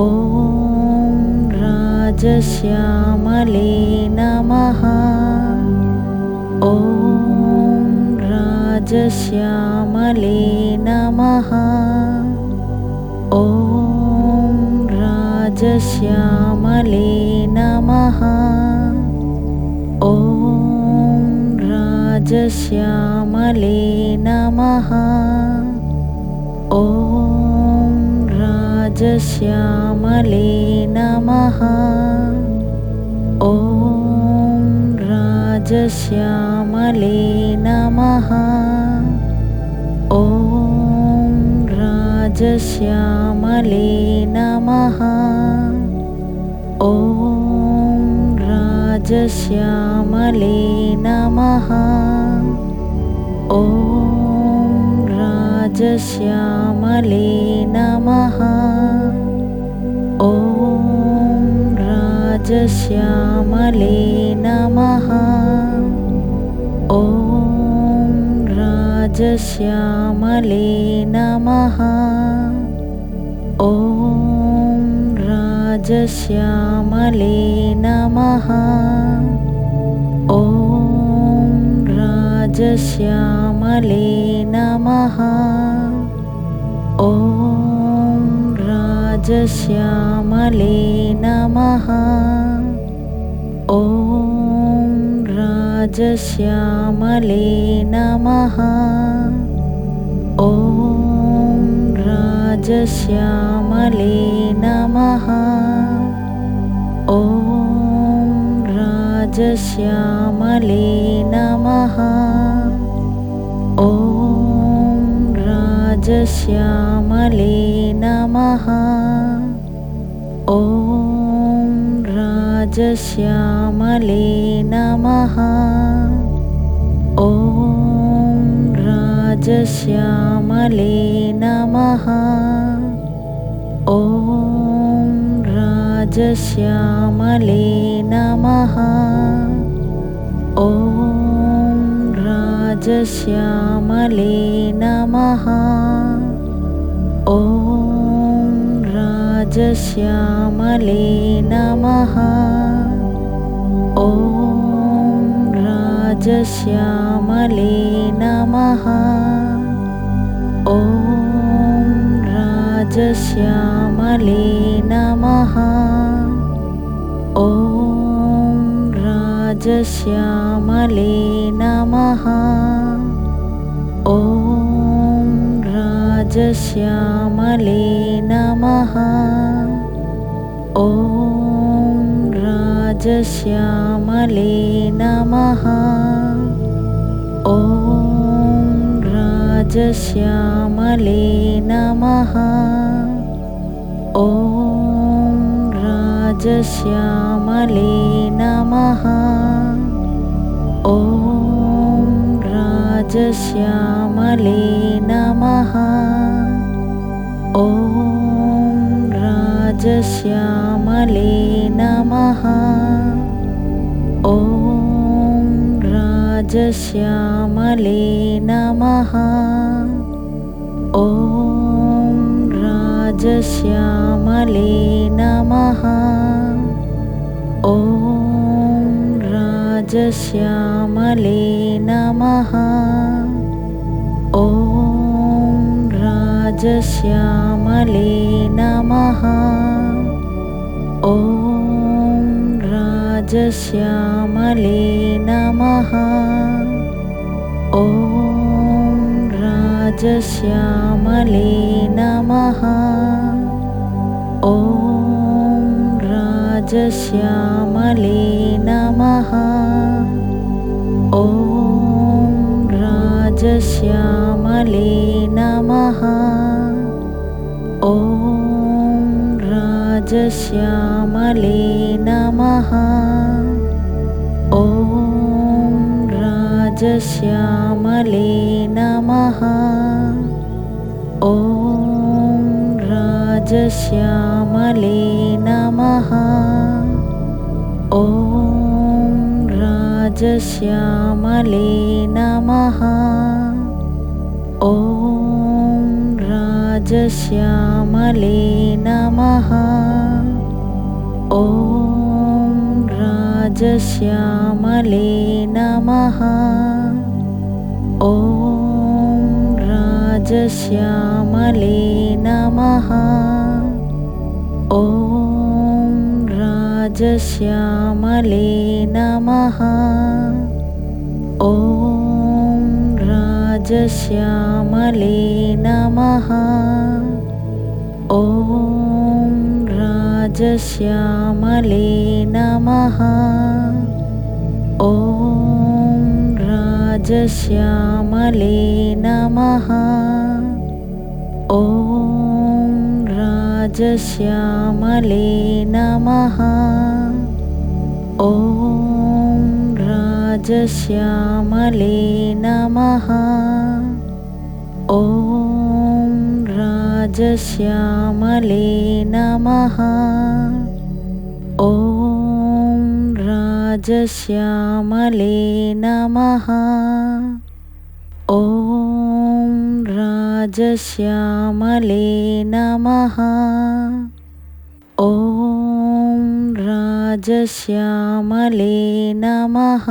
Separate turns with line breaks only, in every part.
ॐ राजश्यामले नमः। ॐ राजश्यामले नमः। ॐ राजश्यामले नमः। ॐ राजश्यामले नमः राजश्यामले नमः। ॐ राजश्यामले नमः। ॐ राजश्यामले नमः। ॐ राजश्यामले नमः। ॐ राजश्यामले नमः राजश्यामले नमः। ॐ राजश्यामले नमः। ॐ राजश्यामले नमः। ॐ राजश्यामले नमः। ॐ राजश्यामले नमः ॐ राजश्यामले नमः। ॐ राजश्यामले नमः। ॐ राजश्यामले नमः। ॐ राजश्यामले नमः राजश्यामले नमः। ॐ राजश्यामले नमः। ॐ राजश्यामले नमः। ॐ राजश्यामले नमः। ॐ राजश्यामले नमः। ॐ राजश्यामले नमः। ॐ राजश्यामले नमः। ॐ राजश्यामले नमः राजश्यामले नमः। ॐ राजश्यामले नमः। ॐ राजश्यामले नमः। ॐ राजश्यामले नमः। ॐ राजश्यामले नमः राजश्यामले नमः। ॐ राजश्यामले नमः। ॐ राजश्यामले नमः। ॐ राजश्यामले नमः। ॐ राजश्यामले नमः ॐ राजश्यामले नमः। ॐ राजश्यामले नमः। ॐ राजश्यामले नमः। ॐ राजश्यामले राजश्यामले नमः। ॐ राजश्यामले नमः। ॐ राजश्यामले नमः। ॐ राजश्यामले नमः। ॐ राजश्यामले नमः ॐ राजश्यामले नमः। ॐ राजश्यामले नमः। ॐ राजश्यामले नमः। ॐ राजश्यामले नमः। ॐ राजश्यामले नमः। ॐ राजश्यामले नमः। ॐ राजश्यामले नमः। ॐ राजश्यामले नमः। ॐ राजश्यामले नमः। ॐ राजश्यामले नमः। ॐ राजश्यामले नमः। ॐ राजश्यामले नमः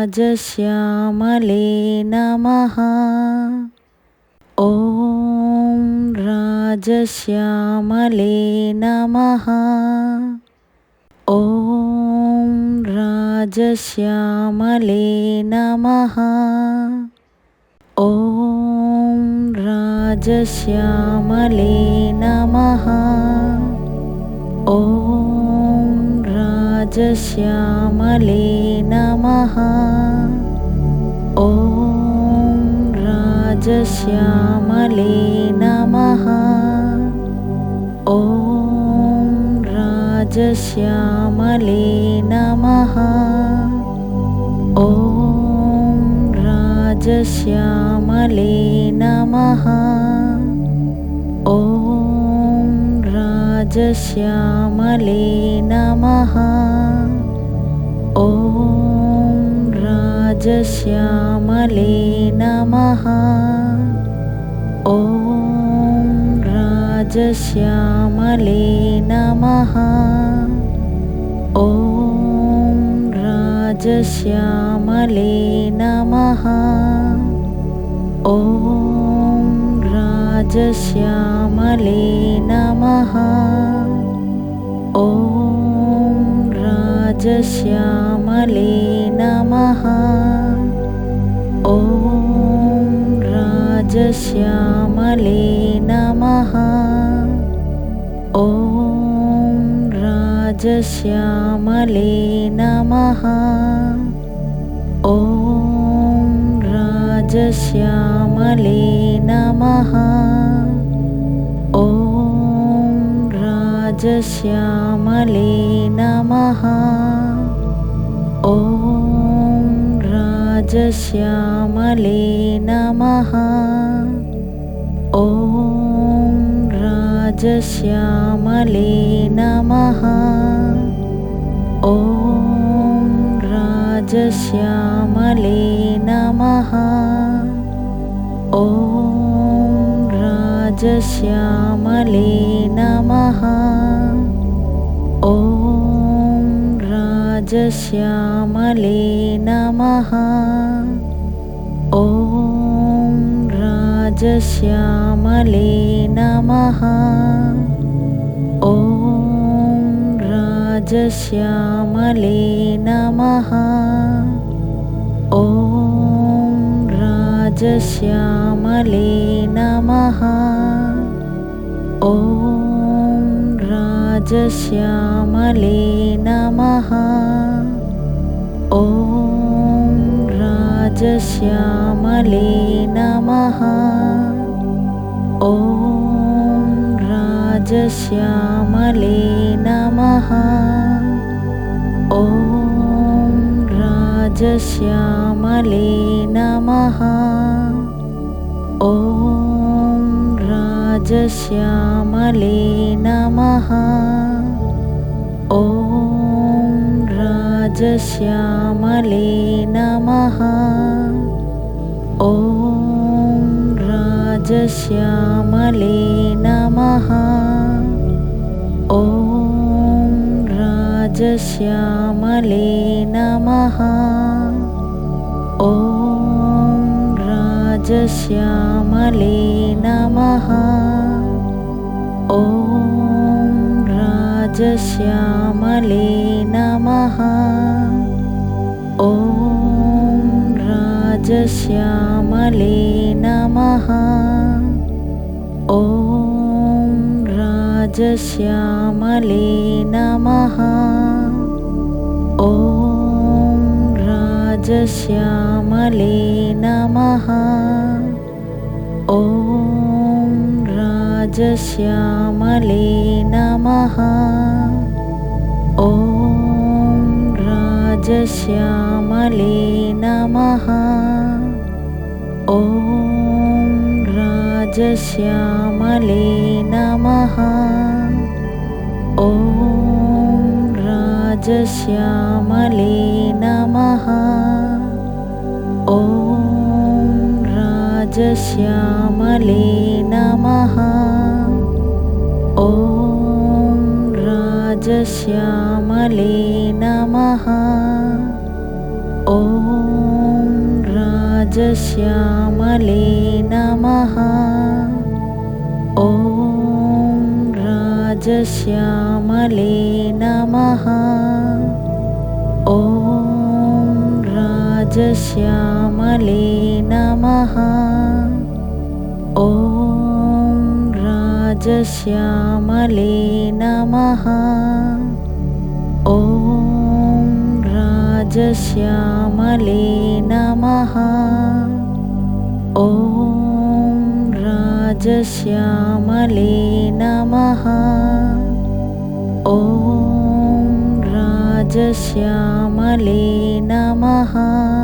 राजश्यामले नमः। ॐ राजश्यामले नमः। ॐ राजश्यामले नमः। ॐ राजश्यामले नमः। राजश्यामले नमः। ॐ राजश्यामले नमः। ॐ राजश्यामले नमः। ॐ राजश्यामले नमः राजश्यामले नमः। ॐ राजश्यामले नमः। ॐ राजश्यामले नमः। ॐ राजश्यामले नमः। ॐ राजश्यामले नमः। ॐ राजश्यामले नमः। ॐ राजश्यामले नमः। ॐ राजश्यामले नमः। ॐ राजश्यामले नमः राजश्यामले नमः। ॐ राजश्यामले नमः। ॐ राजश्यामले नमः। ॐ राजश्यामले नमः। ॐ राजश्यामले नमः। ॐ राजश्यामले नमः। ॐ राजश्यामले नमः। ॐ राजश्यामले नमः। ॐ राजश्यामले नमः ॐ राजश्यामले नमः। ॐ राजश्यामले नमः। ॐ राजश्यामले नमः। ॐ राजश्यामले नमः। ॐ राजश्यामले नमः। ॐ राजश्यामले नमः। ॐ राजश्यामले नमः। ॐ राजश्यामले नमः। ॐ राजश्यामले ॐ राजश्यामले नमः। ॐ राजश्यामले नमः। ॐ राजश्यामले नमः। ॐ राजश्यामले नमः। ॐ राजश्यामले नमः। ॐ राजश्यामले नमः। ॐ राजश्यामले नमः। ॐ राजश्यामले नमः। ॐ राजश्यामले नमः राजश्यामले नमः। ॐ राजश्यामले नमः। ॐ राजश्यामले नमः। ॐ राजश्यामले नमः। ॐ राजश्यामले नमः। ॐ राजश्यामले नमः। ॐ राजश्यामले नमः। ॐ राजश्यामले नमः